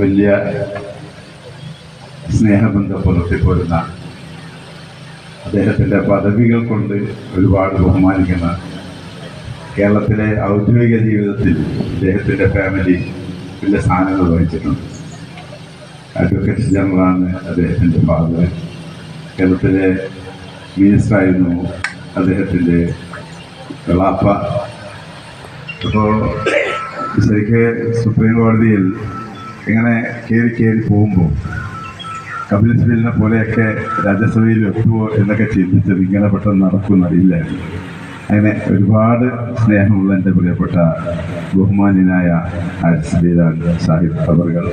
വലിയ സ്നേഹബന്ധം പുലർത്തിപ്പോരുന്ന അദ്ദേഹത്തിന്റെ പദവികൾ കൊണ്ട് ഒരുപാട് ബഹുമാനിക്കുന്ന കേരളത്തിലെ ഔദ്യോഗിക ജീവിതത്തിൽ അദ്ദേഹത്തിന്റെ ഫാമിലി വലിയ സ്ഥാനങ്ങൾ വഹിച്ചിട്ടുണ്ട്. അഡ്വക്കേറ്റ് ജനറലാണ് അദ്ദേഹത്തിന്റെ ഫാദർ കേരളത്തിലെ മിനിസ്റ്ററായിരുന്നു അദ്ദേഹത്തിന്റെ കളാപ്പ അപ്പോൾ ശരിക്ക് സുപ്രീം കോടതിയിൽ ഇങ്ങനെ കയറി കയറി പോകുമ്പോൾ കപിൽ പോലെയൊക്കെ രാജ്യസഭയിൽ എത്തുമോ എന്നൊക്കെ ചിന്തിച്ചത് ഇങ്ങനെ പെട്ടെന്ന് നടക്കുമെന്നറിയില്ലായിരുന്നു അങ്ങനെ ഒരുപാട് സ്നേഹമുള്ള എന്റെ പ്രിയപ്പെട്ട ബഹുമാന്യനായ ആരിസ്ബീരാൻ സാഹിബ് അവർകൾ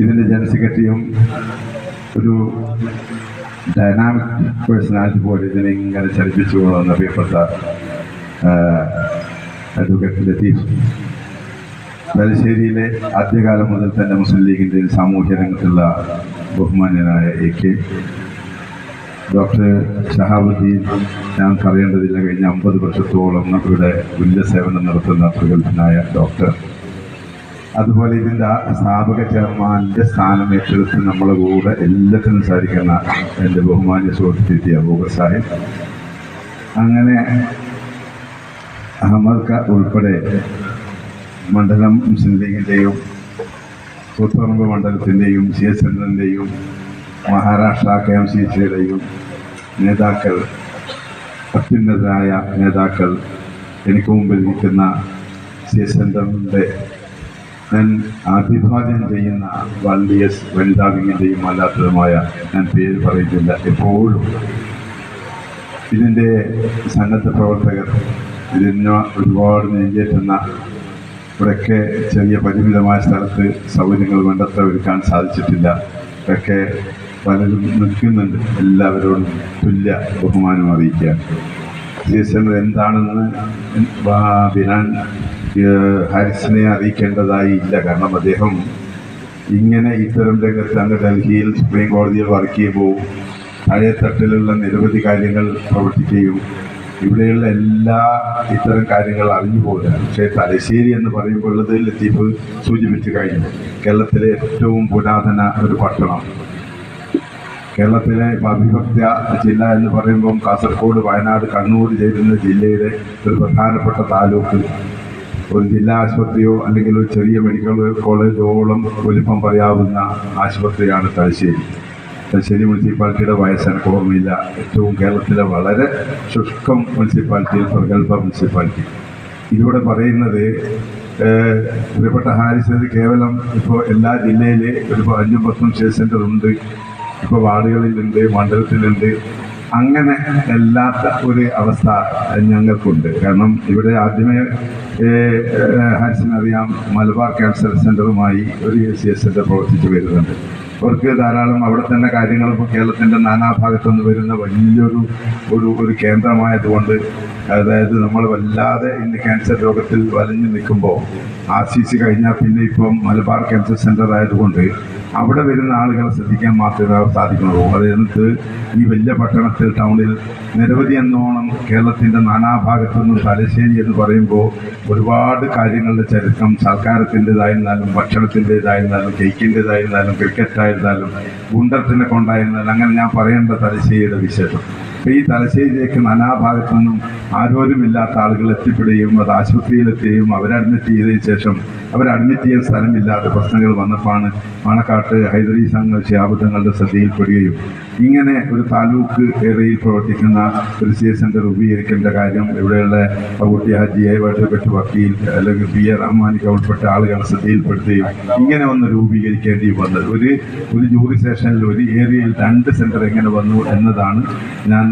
ഇതിന്റെ ജനറൽ സെക്രട്ടറിയും ഒരു ഡൈനാമിക് പേഴ്സണാലിറ്റി പോലെ ഇതിനെ ഇങ്ങനെ ചലിപ്പിച്ചു കൊള്ളുന്ന പ്രിയപ്പെട്ട അഡ്വക്കേറ്റ് ലത്തീഫ് ആദ്യകാലം മുതൽ തന്നെ മുസ്ലിം ലീഗിന്റെ സാമൂഹ്യ രംഗത്തുള്ള ബഹുമാന്യനായ എ കെ. ഡോക്ടർ ഷഹാബുദ്ദീൻ ഞാൻ പറയേണ്ടതില്ല കഴിഞ്ഞ അമ്പത് വർഷത്തോളം ഇവിടെ വലിയ സേവനം നടത്തുന്ന പ്രഗത്ഭനായ ഡോക്ടർ. അതുപോലെ ഇതിന്റെ സ്ഥാപക ചെയർമാന്റെ സ്ഥാനം ഏറ്റെടുത്ത് നമ്മളെ കൂടെ എല്ലാത്തിനും സാധിക്കുന്ന എന്റെ ബഹുമാന്യ സുഹൃത്തി അബൂബർ സാഹിബ്. അങ്ങനെ അഹമ്മദ് ഖാൻ ഉൾപ്പെടെ മണ്ഡലം മുസ്ലിം ലീഗിന്റെയും കൂത്തുപറമ്പ് മണ്ഡലത്തിന്റെയും സി എസ് എന്റെയും മഹാരാഷ്ട്ര കെ എം സി സിയുടെയും നേതാക്കൾ അത്യുന്നതരായ നേതാക്കൾ എനിക്ക് മുമ്പിൽ നിൽക്കുന്ന സി എസ് എന്റെ ഞാൻ അഭിവാദ്യം ചെയ്യുന്ന വണ്ടിയസ് വനിതാ വിങ്ങിന്റെയും അല്ലാത്തതുമായ ഞാൻ പേര് പറയുന്നില്ല എപ്പോഴും. ഇതിന്റെ സന്നദ്ധ പ്രവർത്തകർ ഇതിന് ഒരുപാട് നെഞ്ചേറ്റുന്ന ഇവിടെയൊക്കെ ചെറിയ പരിമിതമായ സ്ഥലത്ത് സൗകര്യങ്ങൾ വേണ്ടത്ര ഒരുക്കാൻ സാധിച്ചിട്ടില്ല. ഇതൊക്കെ പലരും നിൽക്കുന്നുണ്ട്. എല്ലാവരോടും തുല്യ ബഹുമാനം അറിയിക്കുക സി എസ് എം എന്താണെന്ന് ബിനാൻ ഹാരിസിനെ അറിയിക്കേണ്ടതായി ഇല്ല. കാരണം അദ്ദേഹം ഇങ്ങനെ ഇത്തരം രംഗത്ത് അങ്ങ് ഡൽഹിയിൽ സുപ്രീം കോടതിയിൽ വർക്ക് ചെയ്യുമ്പോൾ തട്ടിലുള്ള നിരവധി കാര്യങ്ങൾ പ്രവർത്തിക്കുകയും ഇവിടെയുള്ള എല്ലാ ഇത്തരം കാര്യങ്ങൾ അറിഞ്ഞു പോകുക പക്ഷേ തലശ്ശേരി എന്ന് പറയുമ്പോൾ ഉള്ളത് ലത്തീഫ് സൂചിപ്പിച്ചു കഴിഞ്ഞു. കേരളത്തിലെ ഏറ്റവും പുരാതന ഒരു പട്ടണം. കേരളത്തിലെ അഭിഭക്ത ജില്ല എന്ന് പറയുമ്പം കാസർഗോഡ് വയനാട് കണ്ണൂർ ചേരുന്ന ജില്ലയിലെ ഒരു പ്രധാനപ്പെട്ട താലൂക്ക്. ഒരു ജില്ലാ ആശുപത്രിയോ അല്ലെങ്കിൽ ഒരു ചെറിയ മെഡിക്കൽ കോളേജോളം വലിപ്പം പറയാവുന്ന ആശുപത്രിയാണ് തലശ്ശേരി. തലശ്ശേരി മുനിസിപ്പാലിറ്റിയുടെ വയസ്സ് എനിക്ക് ഓർമ്മയില്ല. ഏറ്റവും കേരളത്തിലെ വളരെ ശുഷ്കം മുനിസിപ്പാലിറ്റിയിൽ പ്രഗത്ഭ മുനിസിപ്പാലിറ്റി. ഇതിലൂടെ പറയുന്നത് പ്രിയപ്പെട്ട ഹാരിസ് കേവലം ഇപ്പോൾ എല്ലാ ജില്ലയിലെ ഒരു അഞ്ചും പത്തും സ്റ്റേറ്റ് സെന്റർ ഉണ്ട് ഇപ്പോൾ വാർഡുകളിലുണ്ട് മണ്ഡലത്തിലുണ്ട്. അങ്ങനെ അല്ലാത്ത ഒരു അവസ്ഥ ഞങ്ങൾക്കുണ്ട്. കാരണം ഇവിടെ ആദ്യമേ ഹാരിസിനറിയാം മലബാർ ക്യാൻസർ സെന്ററുമായി ഒരു സി എസ് സെന്റർ പ്രവർത്തിച്ചു വരുന്നുണ്ട്. അവർക്ക് ധാരാളം അവിടെ തന്നെ കാര്യങ്ങൾ ഇപ്പോൾ കേരളത്തിന്റെ നാനാഭാഗത്തു നിന്ന് വരുന്ന വലിയൊരു ഒരു ഒരു കേന്ദ്രമായതുകൊണ്ട് അതായത് നമ്മൾ വല്ലാതെ ഇന്ന് ക്യാൻസർ രോഗത്തിൽ വലഞ്ഞു നിൽക്കുമ്പോൾ ആർ സി സി കഴിഞ്ഞാൽ പിന്നെ ഇപ്പം മലബാർ ക്യാൻസർ സെന്റർ ആയതുകൊണ്ട് അവിടെ വരുന്ന ആളുകളെ ശ്രദ്ധിക്കാൻ മാത്രമേ സാധിക്കുന്നുള്ളൂ. അത് എന്നിട്ട് ഈ വലിയ പട്ടണത്തിൽ ടൗണിൽ നിരവധി എന്നോണം കേരളത്തിന്റെ നാനാഭാഗത്തു നിന്നും തലശ്ശേരി എന്ന് പറയുമ്പോൾ ഒരുപാട് കാര്യങ്ങളുടെ ചരിത്രം സർക്കാരത്തിന്റെതായിരുന്നാലും ഭക്ഷണത്തിന്റെതായിരുന്നാലും കേക്കിന്റെതായിരുന്നാലും ക്രിക്കറ്റായിരുന്നാലും ഗുണ്ടത്തിനെ കൊണ്ടായിരുന്നാലും അങ്ങനെ ഞാൻ പറയേണ്ട തലശ്ശേരിയുടെ വിശേഷം. അപ്പോൾ ഈ തലശ്ശേരിയിലേക്ക് നാനാഭാഗത്തു നിന്നും ആരോരുമില്ലാത്ത ആളുകൾ എത്തിപ്പെടുകയും അത് ആശുപത്രിയിലെത്തുകയും അവരെ അഡ്മിറ്റ് ചെയ്തതിന് ശേഷം അവർ അഡ്മിറ്റ് ചെയ്യാൻ സ്ഥലമില്ലാതെ പ്രശ്നങ്ങൾ വന്നപ്പോഴാണ് മണക്കാട്ട് ഹൈദരി സംഘ ശാബദങ്ങളുടെ ശ്രദ്ധയിൽപ്പെടുകയും ഇങ്ങനെ ഒരു താലൂക്ക് ഏരിയയിൽ പ്രവർത്തിക്കുന്ന ഒരു സി എസ് സെന്റർ രൂപീകരിക്കേണ്ട കാര്യം ഇവിടെയുള്ള പകുട്ടി ഹജി ഐ വാട്ടർപെട്ട് വക്കീൽ അല്ലെങ്കിൽ പി എ റഹ്മാനിക്ക് ഉൾപ്പെട്ട ആളുകളെ ശ്രദ്ധയിൽപ്പെടുത്തുകയും ഇങ്ങനെ ഒന്ന് രൂപീകരിക്കേണ്ടി വന്നത് ഒരു ഒരു ജൂറി സ്റ്റേഷനിൽ ഒരു ഏരിയയിൽ രണ്ട് സെന്റർ എങ്ങനെ വന്നു എന്നതാണ് ഞാൻ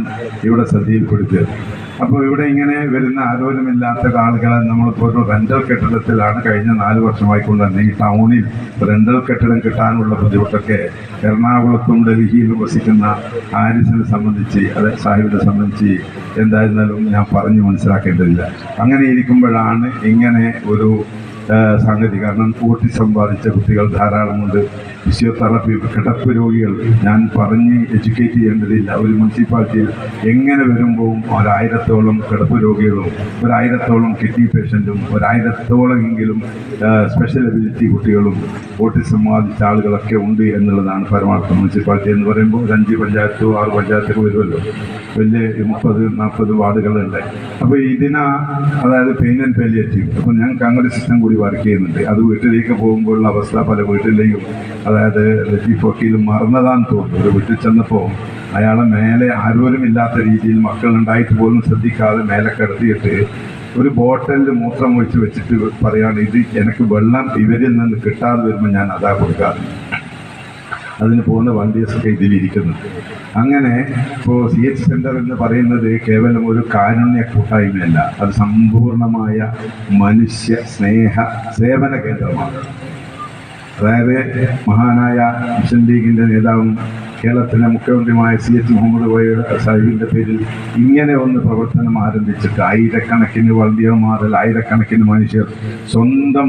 ഇവിടെ ശ്രദ്ധയിൽപ്പെടുത്തിയത്. അപ്പോൾ ഇവിടെ ഇങ്ങനെ വരുന്ന ആരോഗ്യമില്ലാത്ത ആളുകളെ നമ്മളിപ്പോൾ ഒരു റെന്റൽ കെട്ടിടത്തിലാണ് കഴിഞ്ഞ നാല് വർഷമായി കൊണ്ടുവന്നത് ഈ ടൗണിൽ റെന്റൽ കെട്ടിടം കിട്ടാനുള്ള ബുദ്ധിമുട്ടൊക്കെ എറണാകുളത്തും ഡൽഹിയിലും വസിക്കുന്ന ആരിസിനെ സംബന്ധിച്ച് അത് സാഹിബിനെ സംബന്ധിച്ച് എന്തായിരുന്നാലും ഞാൻ പറഞ്ഞു മനസ്സിലാക്കേണ്ടതില്ല. അങ്ങനെ ഇരിക്കുമ്പോഴാണ് ഇങ്ങനെ ഒരു സംഗതി കാരണം ഓട്ടിസം ബാധിച്ച കുട്ടികൾ ധാരാളമുണ്ട് ഫിസിയോതെറാപ്പി കിടപ്പ് രോഗികൾ ഞാൻ പറഞ്ഞ് എഡ്യൂക്കേറ്റ് ചെയ്യേണ്ടതില്ല. ഒരു മുനിസിപ്പാലിറ്റിയിൽ എങ്ങനെ വരുമ്പോൾ ഒരായിരത്തോളം കിടപ്പ് രോഗികളും ഒരായിരത്തോളം കിഡ്നി പേഷ്യന്റും ഒരായിരത്തോളം എങ്കിലും സ്പെഷ്യൽ എബിലിറ്റി കുട്ടികളും ഓട്ടിസം ബാധിച്ച ആളുകളൊക്കെ ഉണ്ട് എന്നുള്ളതാണ് പരമാർത്ഥം. മുനിസിപ്പാലിറ്റി എന്ന് പറയുമ്പോൾ ഒരു അഞ്ച് പഞ്ചായത്തോ ആറ് പഞ്ചായത്തൊക്കെ വരുമല്ലോ. വലിയ മുപ്പത് നാൽപ്പത് വാർഡുകളുണ്ട്. അപ്പോൾ ഇതിനാ അതായത് പെയിൻ ആൻഡ് പാലിയേറ്റീവ്. അപ്പോൾ ഞാൻ കാങ്കടി സിസ്റ്റം കൂടി വർക്ക് ചെയ്യുന്നുണ്ട്. അത് വീട്ടിലേക്ക് പോകുമ്പോഴുള്ള അവസ്ഥ പല വീട്ടിലെയും അതായത് ലത്തീഫ് വക്കീൽ മറന്നതാന്ന് തോന്നുന്നു. ഒരു വീട്ടിൽ ചെന്നപ്പോൾ അയാളെ മേലെ ആരോരും ഇല്ലാത്ത രീതിയിൽ മക്കൾ ഉണ്ടായിട്ട് പോലും ശ്രദ്ധിക്കാതെ മേലെ കിടത്തിയിട്ട് ഒരു ബോട്ടലിൽ മൂത്രം ഒഴിച്ച് വെച്ചിട്ട് പറയാണ് ഇത് എനിക്ക് വെള്ളം ഇവരിൽ നിന്ന് കിട്ടാതെ വരുമ്പോൾ ഞാൻ അതാ കൊടുക്കാറ് അതിന് പോകുന്ന വണ്ടിയൊക്കെ ഇതിലിരിക്കുന്നത് അങ്ങനെ ഇപ്പോൾ സി എച്ച് സെന്റർ എന്ന് പറയുന്നത് കേവലം ഒരു കാരുണ്യ കൂട്ടായ്മയല്ല. അത് സമ്പൂർണമായ മനുഷ്യ സ്നേഹ സേവന കേന്ദ്രമാണ്. അതായത് മഹാനായ മുസ്ലിം ലീഗിന്റെ നേതാവും കേരളത്തിലെ മുഖ്യമന്ത്രിയുമായ സി എച്ച് മുഹമ്മദ് കോയ സാഹിബിന്റെ പേരിൽ ഇങ്ങനെ ഒന്ന് പ്രവർത്തനം ആരംഭിച്ചിട്ട് ആയിരക്കണക്കിന് വളണ്ടിയർമാർ ആയിരക്കണക്കിന് മനുഷ്യർ സ്വന്തം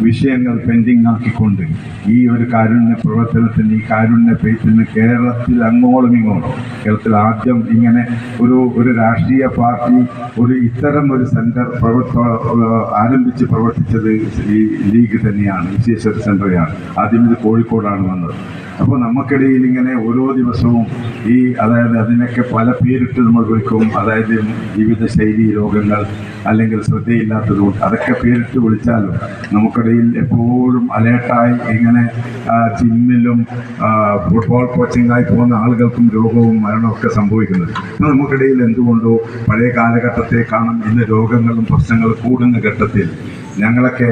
വിഷയങ്ങൾ പെൻഡിങ് ആക്കിക്കൊണ്ട് ഈ ഒരു കാരുണ്യ പ്രവർത്തനത്തിന് ഈ കാരുണ്യ പേറ്റിന് കേരളത്തിൽ അങ്ങോളം ഇങ്ങോളം കേരളത്തിൽ ആദ്യം ഇങ്ങനെ ഒരു ഒരു രാഷ്ട്രീയ പാർട്ടി ഒരു ഇത്തരം ഒരു സെന്റർ പ്രവർത്ത ആരംഭിച്ച് പ്രവർത്തിച്ചത് ഈ ലീഗ് തന്നെയാണ് വിശേഷ സെന്ററാണ് ആദ്യം ഇത് കോഴിക്കോടാണ് വന്നത്. അപ്പോൾ നമുക്കിടയിൽ ഇങ്ങനെ ഓരോ ദിവസവും ഈ അതായത് അതിനൊക്കെ പല പേരിട്ട് നമ്മൾ വിളിക്കും. അതായത് ജീവിതശൈലി രോഗങ്ങൾ അല്ലെങ്കിൽ ശ്രദ്ധയില്ലാത്തതുകൊണ്ട് അതൊക്കെ പേരിട്ട് വിളിച്ചാലും നമുക്കിടയിൽ എപ്പോഴും അലേർട്ടായി ഇങ്ങനെ ജിമ്മിലും ഫുട്ബോൾ കോച്ചിങ്ങായി പോകുന്ന ആളുകൾക്കും രോഗവും മരണവും ഒക്കെ സംഭവിക്കുന്നത്. അപ്പോൾ നമുക്കിടയിൽ എന്തുകൊണ്ടോ പഴയ കാലഘട്ടത്തെ കാണും ഇന്ന് രോഗങ്ങളും പ്രശ്നങ്ങളും കൂടുന്ന ഘട്ടത്തിൽ ഞങ്ങളൊക്കെ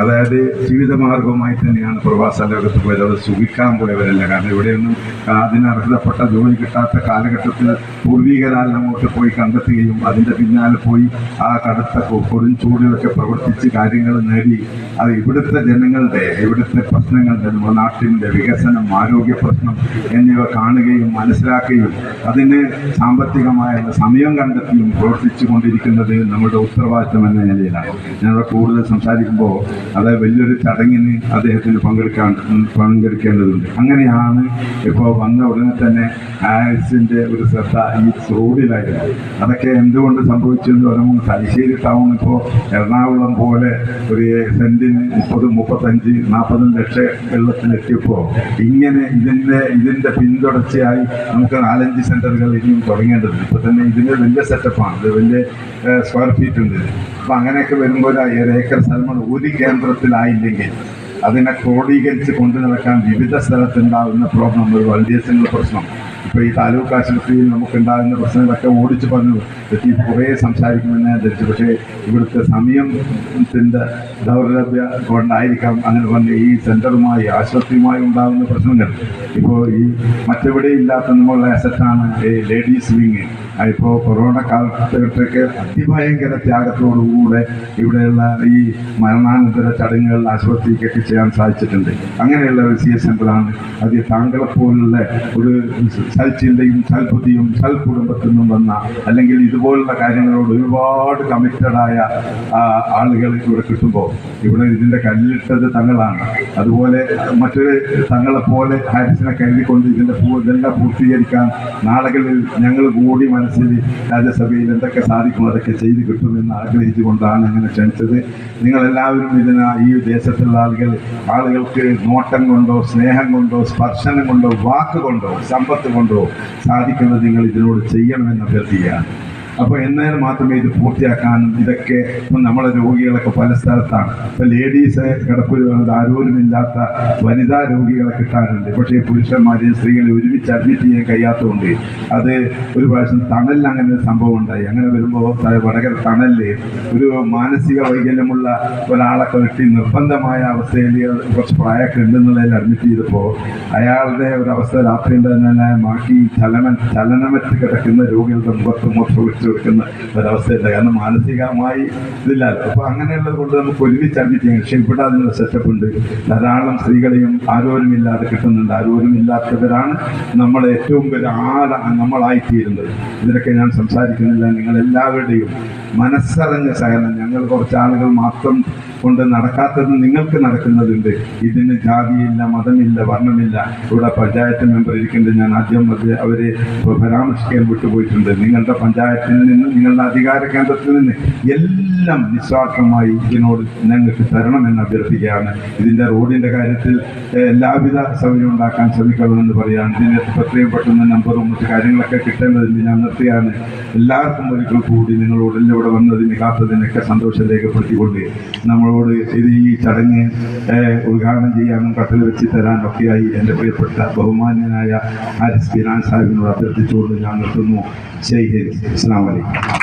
അതായത് ജീവിതമാർഗവുമായി തന്നെയാണ് പ്രവാസ ലോകത്ത് പോയത്. അത് സുഖിക്കാൻ പോയവരല്ല. കാരണം ഇവിടെയൊന്നും അതിന് അർഹതപ്പെട്ട ജോലി കിട്ടാത്ത കാലഘട്ടത്തിൽ പൂർവികരാൽ അങ്ങോട്ട് പോയി കണ്ടെത്തുകയും അതിന്റെ പിന്നാലെ പോയി ആ കടുത്ത കൊടും ചൂടിലൊക്കെ പ്രവർത്തിച്ച് കാര്യങ്ങൾ നേടി. അത് ഇവിടുത്തെ ജനങ്ങളുടെ ഇവിടുത്തെ പ്രശ്നങ്ങളുടെ നമ്മുടെ നാട്ടിന്റെ വികസനം ആരോഗ്യ പ്രശ്നം എന്നിവ കാണുകയും മനസ്സിലാക്കുകയും അതിന് സാമ്പത്തികമായ സമയം കണ്ടെത്തിയും പ്രവർത്തിച്ചു കൊണ്ടിരിക്കുന്നത് നമ്മുടെ ഉത്തരവാദിത്തം എന്ന നിലയിലാണ്. ഞങ്ങൾ കൂടുതൽ സംസാരിക്കുമ്പോൾ അത് വലിയൊരു ചടങ്ങിന് അദ്ദേഹത്തിന് പങ്കെടുക്കാൻ പങ്കെടുക്കേണ്ടതുണ്ട്. അങ്ങനെയാണ് ഇപ്പോൾ വന്ന ഉടനെ തന്നെ ആക്സിന്റെ ഒരു ശ്രദ്ധ ഈ റോഡിലായിരുന്നു അതൊക്കെ എന്തുകൊണ്ട് സംഭവിച്ചു എന്ന് പറയുമ്പോൾ തലശ്ശേരി ടൗൺ ഇപ്പോൾ എറണാകുളം പോലെ ഒരു സെന്റിന് മുപ്പത് മുപ്പത്തഞ്ച് നാൽപ്പതും ലക്ഷം വെള്ളത്തിലെത്തിയപ്പോൾ ഇങ്ങനെ ഇതിന്റെ ഇതിന്റെ പിന്തുടർച്ചയായി നമുക്ക് നാലഞ്ച് സെന്ററുകൾ ഇനിയും തുടങ്ങേണ്ടതുണ്ട്. ഇപ്പോൾ തന്നെ ഇതിന് വലിയ സെറ്റപ്പാണ് ഇത് വലിയ സ്ക്വയർ ഫീറ്റ് ഉണ്ട്. അപ്പം അങ്ങനെയൊക്കെ വരുമ്പോൾ ഒരു ഏക്കർ സ്ഥലങ്ങൾ ഒരു കേന്ദ്രത്തിലായില്ലെങ്കിൽ അതിനെ ക്രോഡീകരിച്ച് കൊണ്ടു നടക്കാൻ വിവിധ സ്ഥലത്തുണ്ടാകുന്ന പ്രോബ്ലം ഒരു വൾഡിയസിനുള്ള പ്രശ്നം. ഇപ്പോൾ ഈ താലൂക്ക് ആശുപത്രിയിൽ നമുക്കുണ്ടാകുന്ന പ്രശ്നങ്ങളൊക്കെ ഓടിച്ചു പറഞ്ഞു എത്തി കുറേ സംസാരിക്കുമെന്ന് ധരിച്ചു. പക്ഷേ ഇവിടുത്തെ സമയത്തിന്റെ ദൗർലഭ്യ കൊണ്ടായിരിക്കാം അങ്ങനെ പറഞ്ഞ് ഈ സെന്ററുമായി ആശുപത്രിയുമായി ഉണ്ടാകുന്ന പ്രശ്നങ്ങൾ. ഇപ്പോൾ ഈ മറ്റെവിടെ ഇല്ലാത്ത നമ്മളുടെ അസറ്റാണ് ലേഡീസ് വിങ് ഇപ്പോൾ കൊറോണ കാലഘട്ടത്തിലൊക്കെ അതിഭയങ്കര ത്യാഗത്തോടുകൂടെ ഇവിടെയുള്ള ഈ മരണാനന്തര ചടങ്ങുകളിൽ ആശുപത്രിക്കൊക്കെ ചെയ്യാൻ സാധിച്ചിട്ടുണ്ട്. അങ്ങനെയുള്ള ഒരു സി എസ് സെന്ററാണ് അത് താങ്കളെ പോലുള്ള ഒരു സൽചിന്തയും സൽബുദ്ധിയും സൽ കുടുംബത്തിൽ നിന്നും വന്ന അല്ലെങ്കിൽ ഇതുപോലുള്ള കാര്യങ്ങളോട് ഒരുപാട് കമ്മിറ്റഡായ ആളുകൾ ഇവിടെ കിട്ടുമ്പോൾ ഇവിടെ ഇതിന്റെ കല്ലിട്ടത് തങ്ങളാണ്. അതുപോലെ മറ്റൊരു തങ്ങളെ പോലെ ഹാരിസിനെ കരുതിക്കൊണ്ട് ഇതിന്റെ ഇതെല്ലാം പൂർത്തീകരിക്കാൻ നാളുകളിൽ ഞങ്ങൾ കൂടി മനസ്സിൽ രാജ്യസഭയിൽ എന്തൊക്കെ സാധിക്കും അതൊക്കെ ചെയ്ത് കിട്ടുമെന്ന് ആഗ്രഹിച്ചുകൊണ്ടാണ് അങ്ങനെ ക്ഷണിച്ചത്. നിങ്ങളെല്ലാവരും ഇതിന് ഈ ദേശത്തുള്ള ആളുകൾ ആളുകൾക്ക് നോട്ടം കൊണ്ടോ സ്നേഹം കൊണ്ടോ സ്പർശനം കൊണ്ടോ വാക്ക് കൊണ്ടോ സമ്പത്ത് കൊണ്ടോ സാധിക്കുന്നത് നിങ്ങൾ ഇതിനോട് ചെയ്യണമെന്ന് അഭ്യർത്ഥിക്കുകയാണ്. അപ്പോൾ എന്നാൽ മാത്രമേ ഇത് പൂർത്തിയാക്കാനും ഇതൊക്കെ നമ്മളെ രോഗികളൊക്കെ പല സ്ഥലത്താണ്. ഇപ്പം ലേഡീസ് കിടപ്പ് ആരോരുമില്ലാത്ത വനിതാ രോഗികളെ കിട്ടാറുണ്ട്. പക്ഷേ പുരുഷന്മാരെയും സ്ത്രീകളെ ഒരുമിച്ച് അഡ്മിറ്റ് ചെയ്യാൻ കഴിയാത്തതുകൊണ്ട് അത് ഒരു പ്രാവശ്യം തണലിൽ അങ്ങനെ ഒരു സംഭവം ഉണ്ടായി. അങ്ങനെ വരുമ്പോൾ വടകര തണലിൽ ഒരു മാനസിക വൈകല്യമുള്ള ഒരാളെ കിട്ടി നിർബന്ധമായ അവസ്ഥയിൽ കുറച്ച് പ്രായമൊക്കെ ഉണ്ടെന്നുള്ളതിൽ അഡ്മിറ്റ് ചെയ്തപ്പോൾ അയാളുടെ ഒരു അവസ്ഥ രാത്രി തന്നെ മാറ്റി ചലനം ചലനമറ്റ് കിടക്കുന്ന രോഗികളുടെ മുഖത്ത് മൊത്തം വെച്ച് കൊടുക്കുന്ന ഒരവസ്ഥയുണ്ട് കാരണം മാനസികമായി ഇതില്ലല്ലോ അപ്പോൾ അങ്ങനെയുള്ളത് കൊണ്ട് നമുക്ക് ഒരുമിച്ച് അഡ്മിറ്റ് ചെയ്യാം ഇവിടെ അതിനുള്ള സെറ്റപ്പ് ഉണ്ട്. ധാരാളം സ്ത്രീകളെയും ആരോരുമില്ലാതെ കിട്ടുന്നുണ്ട്. ആരോരുമില്ലാത്തവരാണ് നമ്മളെ ഏറ്റവും വലിയ ആള നമ്മളായിത്തീരുന്നത്. ഇതിനൊക്കെ ഞാൻ സംസാരിക്കുന്നില്ല. നിങ്ങൾ എല്ലാവരുടെയും മനസ്സറിഞ്ഞ സഹനം. ഞങ്ങൾ കുറച്ച് ആളുകൾ മാത്രം കൊണ്ട് നടക്കാത്തത് നിങ്ങൾക്ക് നടക്കുന്നതുണ്ട്. ഇതിന് ജാതിയില്ല മതമില്ല വർണമില്ല. ഇവിടെ പഞ്ചായത്ത് മെമ്പർ ഇരിക്കേണ്ടത് ഞാൻ ആദ്യം അത് അവരെ പരാമർശിക്കാൻ വിട്ടുപോയിട്ടുണ്ട്. നിങ്ങളുടെ പഞ്ചായത്തിൽ നിന്ന് നിങ്ങളുടെ അധികാര കേന്ദ്രത്തിൽ നിന്ന് എല്ലാം നിസ്വാർത്ഥമായി ഇതിനോട് ഞങ്ങൾക്ക് തരണമെന്ന് അഭ്യർത്ഥിക്കുകയാണ്. ഇതിന്റെ റോഡിന്റെ കാര്യത്തിൽ എല്ലാവിധ സൗകര്യം ഉണ്ടാക്കാൻ ശ്രമിക്കണമെന്ന് പറയാൻ ഇതിന് എത്രയും പെട്ടെന്ന് നമ്പറും മറ്റു കാര്യങ്ങളൊക്കെ കിട്ടേണ്ടതിന് ഞാൻ നിർത്തിയാണ്. എല്ലാവർക്കും ഒരിക്കൽ കൂടി നിങ്ങളോട് ഇവിടെ വന്നതിന് കാത്തതിനൊക്കെ സന്തോഷം രേഖപ്പെടുത്തിക്കൊണ്ട് നമ്മളോട് ഇത് ഈ ചടങ്ങ് ഉദ്ഘാടനം ചെയ്യാനും കട്ടൽ വെച്ച് തരാനും ഒക്കെയായി എന്റെ പ്രിയപ്പെട്ട ബഹുമാന്യനായ ആരിസ് ബിനാൻ സാഹിബിനോട് അഭ്യർത്ഥിച്ചുകൊണ്ട് ഞാൻ നിർത്തുന്നു. ജയ് ഇസ്ലാം വലൈക്കും